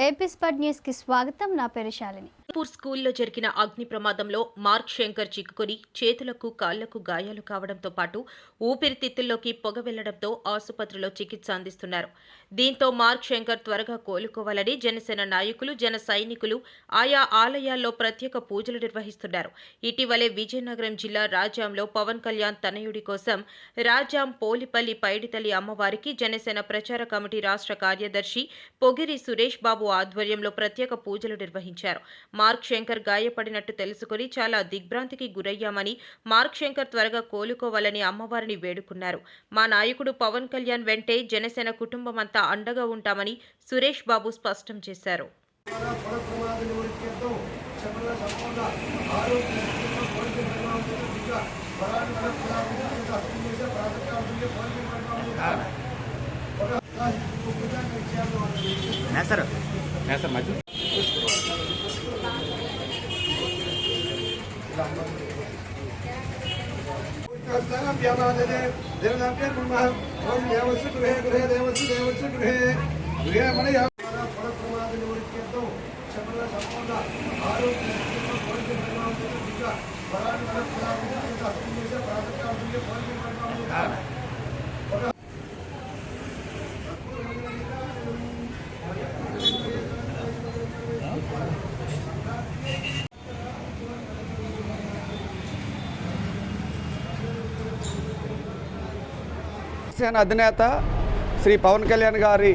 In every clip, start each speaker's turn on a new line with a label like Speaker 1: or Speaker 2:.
Speaker 1: AP స్పట్ న్యూస్కి స్వాగతం. నా పేరు శాలిని.
Speaker 2: పూర్ స్కూల్లో జరిగిన అగ్ని ప్రమాదంలో మార్క్ శంకర్ చిక్కుకొని చేతులకు కాళ్ళకు గాయాలు కావడంతో పాటు ఊపిరితిత్తుల్లోకి పొగ వెళ్ళడంతో ఆసుపత్రిలో చికిత్స అందిస్తున్నారు. దీంతో మార్క్ శంకర్ త్వరగా కోలుకోవాలని జనసేన నాయకులు జన సైనికులు ఆయా ఆలయాల్లో ప్రత్యేక పూజలు నిర్వహిస్తున్నారు. ఇటీవలే విజయనగరం జిల్లా రాజాంలో పవన్ కళ్యాణ్ తనయుడి కోసం రాజాం పోలిపల్లి పైడితల్లి అమ్మవారికి జనసేన ప్రచార కమిటీ రాష్ట్ర కార్యదర్శి పొగిరి సురేష్ బాబు ఆధ్వర్యంలో ప్రత్యేక పూజలు నిర్వహించారు. మార్క్ శంకర్ గాయపడినట్టు తెలుసుకుని చాలా దిగ్భ్రాంతికి గురయ్యామని మార్క్ శంకర్ త్వరగా కోలుకోవాలని అమ్మవారిని వేడుకున్నారు. మా నాయకుడు పవన్ కళ్యాణ్ వెంటే జనసేన కుటుంబం అంతా అండగా ఉంటామని సురేష్ బాబు స్పష్టం చేశారు.
Speaker 3: నివృత్త్యర్థం శమన వ్యామాదే దేవదాంతే కుర్మః ఓం దేవస్య గృహే గృహే దేవస్య దేవస్య గృహే గృహే మన ప్రమాద నివృత్త్యర్థం శమన సంపద
Speaker 4: జనసేన అధినేత శ్రీ పవన్ కళ్యాణ్ గారి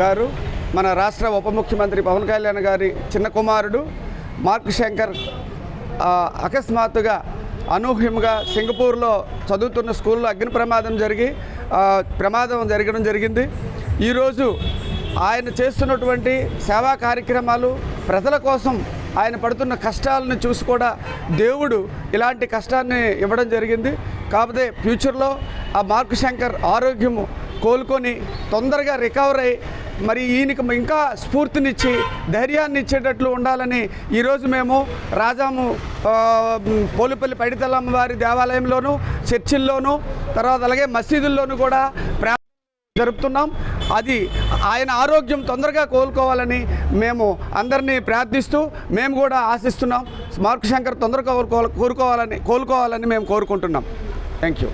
Speaker 4: గారు మన రాష్ట్ర ఉప ముఖ్యమంత్రి పవన్ కళ్యాణ్ గారి చిన్న కుమారుడు మార్క్ శంకర్ అకస్మాత్తుగా అనూహ్యంగా సింగపూర్లో చదువుతున్న స్కూల్లో అగ్ని ప్రమాదం జరిగి ప్రమాదం జరగడం జరిగింది. ఈరోజు ఆయన చేస్తున్నటువంటి సేవా కార్యక్రమాలు ప్రజల కోసం ఆయన పడుతున్న కష్టాలను చూసి కూడా దేవుడు ఇలాంటి కష్టాన్ని ఇవ్వడం జరిగింది. కాకపోతే ఫ్యూచర్లో ఆ మార్కు శంకర్ ఆరోగ్యము కోలుకొని తొందరగా రికవర్ అయ్యి మరి ఈయనకి ఇంకా స్ఫూర్తినిచ్చి ధైర్యాన్ని ఇచ్చేటట్లు ఉండాలని ఈరోజు మేము రాజాము పోలిపల్లి పైడితల్లమ్మ వారి దేవాలయంలోను చర్చిల్లోనూ తర్వాత అలాగే మసీదుల్లోనూ కూడా ప్రా జరుపుతున్నాం. అది ఆయన ఆరోగ్యం తొందరగా కోలుకోవాలని మేము అందరినీ ప్రార్థిస్తూ మేము కూడా ఆశిస్తున్నాం. మార్కు శంకర్ తొందరగా కోలుకో- కోరుకోవాలని కోలుకోవాలని మేము కోరుకుంటున్నాం. Thank you